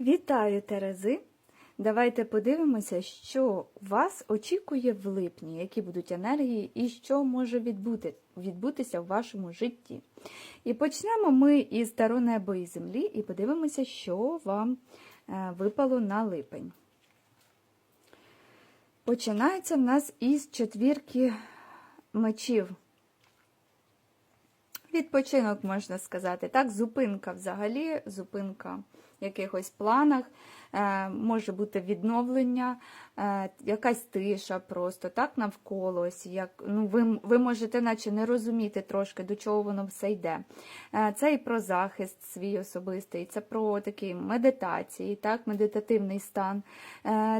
Вітаю, Терези! Давайте подивимося, що вас очікує в липні, які будуть енергії і що може відбути, відбутися в вашому житті. І почнемо ми із Таро небо і землі і подивимося, що вам е, випало на липень. Починається в нас із четвірки мечів. Відпочинок, можна сказати. Так, зупинка взагалі, зупинка якихось планах, е, може бути відновлення, е, якась тиша просто так навколо. Ось, як, ну, ви, ви можете наче не розуміти трошки, до чого воно все йде. Е, це і про захист свій особистий, це про такі медитації, так, медитативний стан.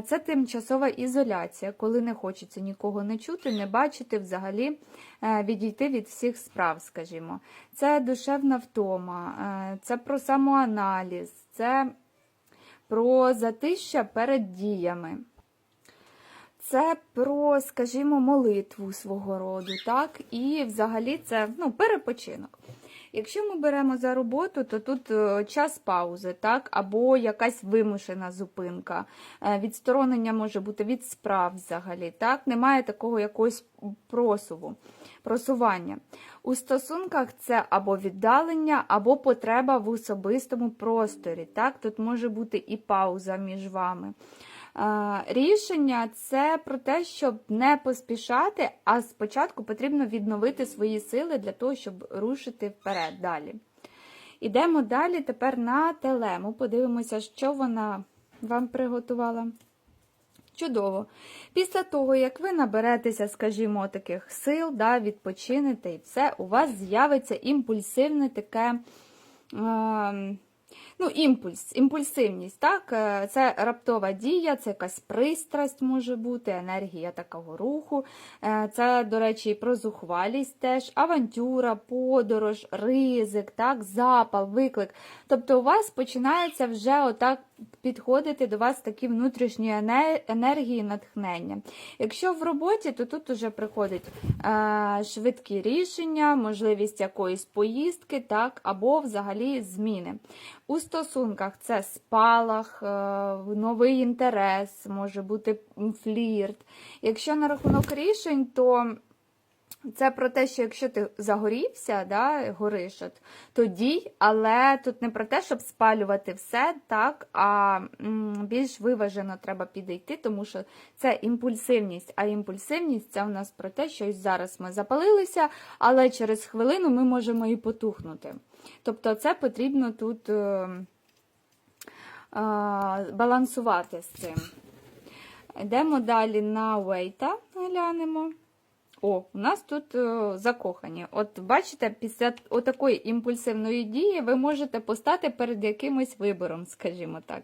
Це тимчасова ізоляція, коли не хочеться нікого не чути, не бачити, взагалі відійти від всіх справ, скажімо. Це душевна втома, це про самоаналіз, це про затища перед діями. Це про, скажімо, молитву свого роду, так? І взагалі це ну, перепочинок. Якщо ми беремо за роботу, то тут е, час паузи, так, або якась вимушена зупинка. Е, Відсторонення може бути від справ взагалі. так, Немає такого якогось просуву, просування. У стосунках це або віддалення, або потреба в особистому просторі. так, Тут може бути і пауза між вами. Рішення це про те, щоб не поспішати, а спочатку потрібно відновити свої сили для того, щоб рушити вперед далі. Ідемо далі тепер на телему. Подивимося, що вона вам приготувала. Чудово. Після того, як ви наберетеся, скажімо, таких сил, да, відпочинете і все, у вас з'явиться імпульсивне таке. Е Ну, імпульс, імпульсивність, так, е, це раптова дія, це якась пристрасть може бути, енергія такого руху. Е, Це, до речі, і про зухвалість теж, авантюра, подорож, ризик, так, запал, виклик. Тобто у вас починається вже отак підходити до вас такі внутрішні енергії, натхнення. Якщо в роботі, то тут вже приходить е, швидкі рішення, можливість якоїсь поїздки, так, або взагалі зміни. У стосунках це спалах, е, новий інтерес, може бути флірт. Якщо на рахунок рішень, то це про те, що якщо ти загорівся, да, гориш, от, то дій, але тут не про те, щоб спалювати все, так, а м, більш виважено треба підійти, тому що це імпульсивність. А імпульсивність це у нас про те, що зараз ми запалилися, але через хвилину ми можемо і потухнути. Тобто це потрібно тут е, е, балансувати з цим. Йдемо далі на Вейта, глянемо. О, у нас тут е, закохані. От бачите, після такої імпульсивної дії ви можете постати перед якимось вибором, скажімо так.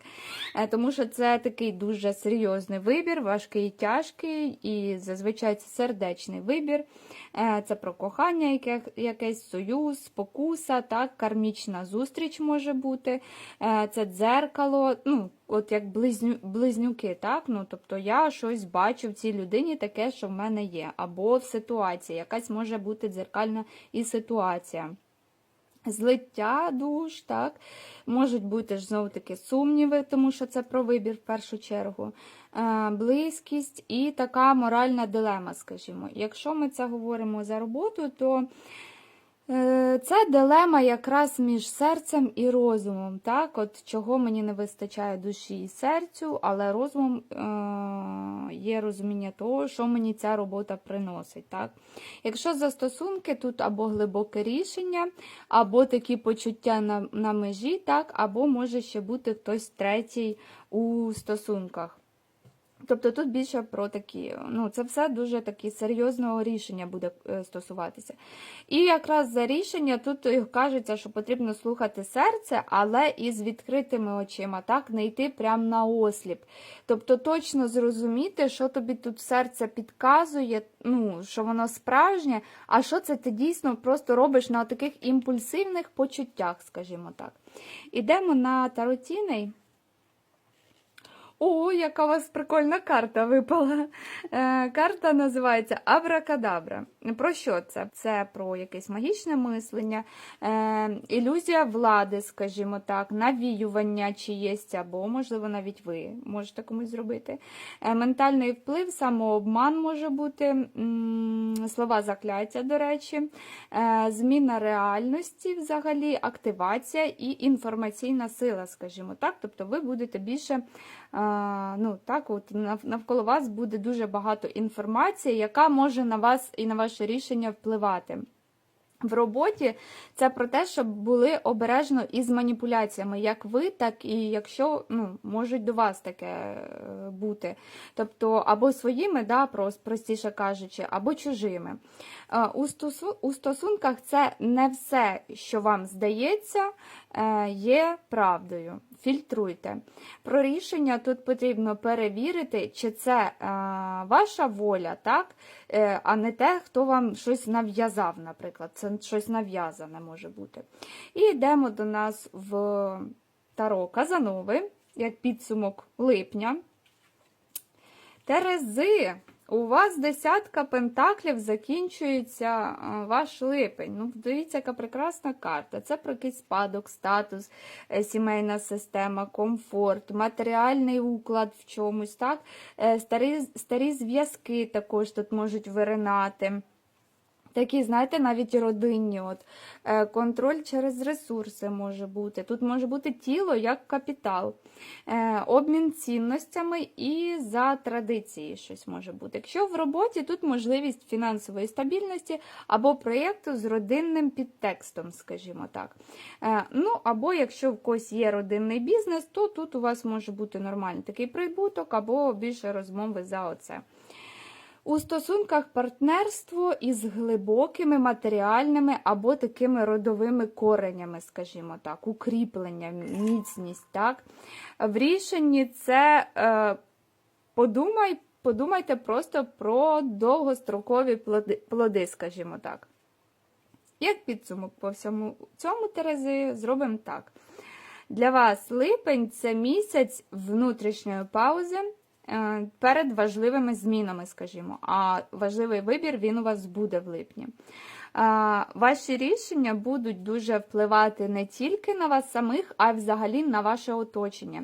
Е, тому що це такий дуже серйозний вибір, важкий і тяжкий, і зазвичай це сердечний вибір. Е, це про кохання, яке, якесь союз, спокуса, так, кармічна зустріч може бути. Е, це дзеркало. ну, От як близню, близнюки, так? Ну, тобто я щось бачу в цій людині таке, що в мене є. Або в ситуації, якась може бути дзеркальна і ситуація. Злиття душ, так, можуть бути ж знову таки сумніви, тому що це про вибір в першу чергу, е, близькість і така моральна дилема, скажімо. Якщо ми це говоримо за роботу, то це дилема якраз між серцем і розумом. так, от Чого мені не вистачає душі і серцю, але розумом е- є розуміння того, що мені ця робота приносить. так. Якщо за стосунки, тут або глибоке рішення, або такі почуття на на межі, так, або може ще бути хтось третій у стосунках. Тобто тут більше про такі, ну це все дуже такі серйозного рішення буде е, стосуватися. І якраз за рішення тут кажеться, що потрібно слухати серце, але із відкритими очима, так, не йти прямо на осліп. Тобто точно зрозуміти, що тобі тут серце підказує, ну, що воно справжнє, а що це ти дійсно просто робиш на таких імпульсивних почуттях, скажімо так. Ідемо на таротіней. О, яка у вас прикольна карта випала. Е, карта називається Абракадабра. Про що це? Це про якесь магічне мислення, е, ілюзія влади, скажімо так, навіювання чиєсь, або, можливо, навіть ви можете комусь зробити. Е, ментальний вплив, самообман може бути, м, слова закляття, до речі, е, зміна реальності, взагалі, активація і інформаційна сила, скажімо так. Тобто ви будете більше. Ну, так, от, навколо вас буде дуже багато інформації, яка може на вас і на ваше рішення впливати. В роботі це про те, щоб були обережно із маніпуляціями, як ви, так і якщо ну, можуть до вас таке е, бути. Тобто або своїми, да, простіше кажучи, або чужими. Е, У, стосунках це не все, що вам здається, е, є правдою. Фільтруйте. Про рішення тут потрібно перевірити, чи це е, ваша воля, так? Е, а не те, хто вам щось нав'язав, наприклад. Це щось нав'язане може бути. І йдемо до нас в Таро Казанови, як підсумок липня. Терези, у вас десятка пентаклів закінчується ваш липень. Ну, дивіться, яка прекрасна карта. Це про якийсь спадок, статус, е, сімейна система, комфорт, матеріальний уклад в чомусь. так? Е, Старі, старі зв'язки також тут можуть виринати. Такі, знаєте, навіть родинні. От. Е, Контроль через ресурси може бути. Тут може бути тіло як капітал, Е, обмін цінностями і за традиції щось може бути. Якщо в роботі тут можливість фінансової стабільності або проєкту з родинним підтекстом, скажімо так. Е, Ну, або якщо в когось є родинний бізнес, то тут у вас може бути нормальний такий прибуток, або більше розмови за оце. У стосунках партнерство із глибокими матеріальними або такими родовими коренями, скажімо так, укріплення, міцність. так. В рішенні це е, подумай, подумайте просто про довгострокові плоди, плоди, скажімо так. Як підсумок по всьому цьому Терези, зробимо так. Для вас липень це місяць внутрішньої паузи перед важливими змінами, скажімо. А важливий вибір він у вас буде в липні. Ваші рішення будуть дуже впливати не тільки на вас самих, а й взагалі на ваше оточення.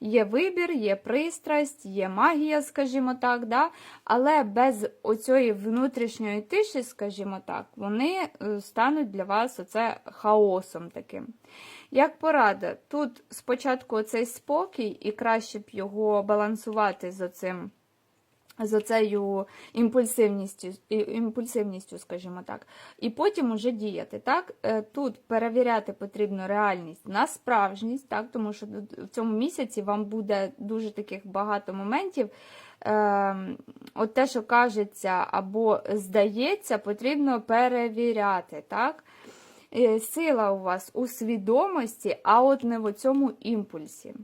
Є вибір, є пристрасть, є магія, скажімо так, да? але без оцієї внутрішньої тиші, скажімо так, вони е, стануть для вас оце хаосом таким. Як порада, тут спочатку оцей спокій, і краще б його балансувати з оцим. З оцею імпульсивністю, імпульсивністю, скажімо так, і потім уже діяти. Так? Е, Тут перевіряти потрібно реальність на справжність, так? тому що в цьому місяці вам буде дуже таких багато моментів. Е, От те, що кажеться або здається, потрібно перевіряти. Так? Е, Сила у вас у свідомості, а от не в цьому імпульсі.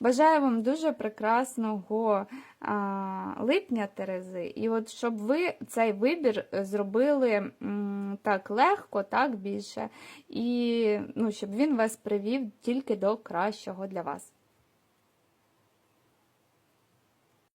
Бажаю вам дуже прекрасного а, липня, Терези, і от щоб ви цей вибір зробили м, так легко, так більше, і ну, щоб він вас привів тільки до кращого для вас.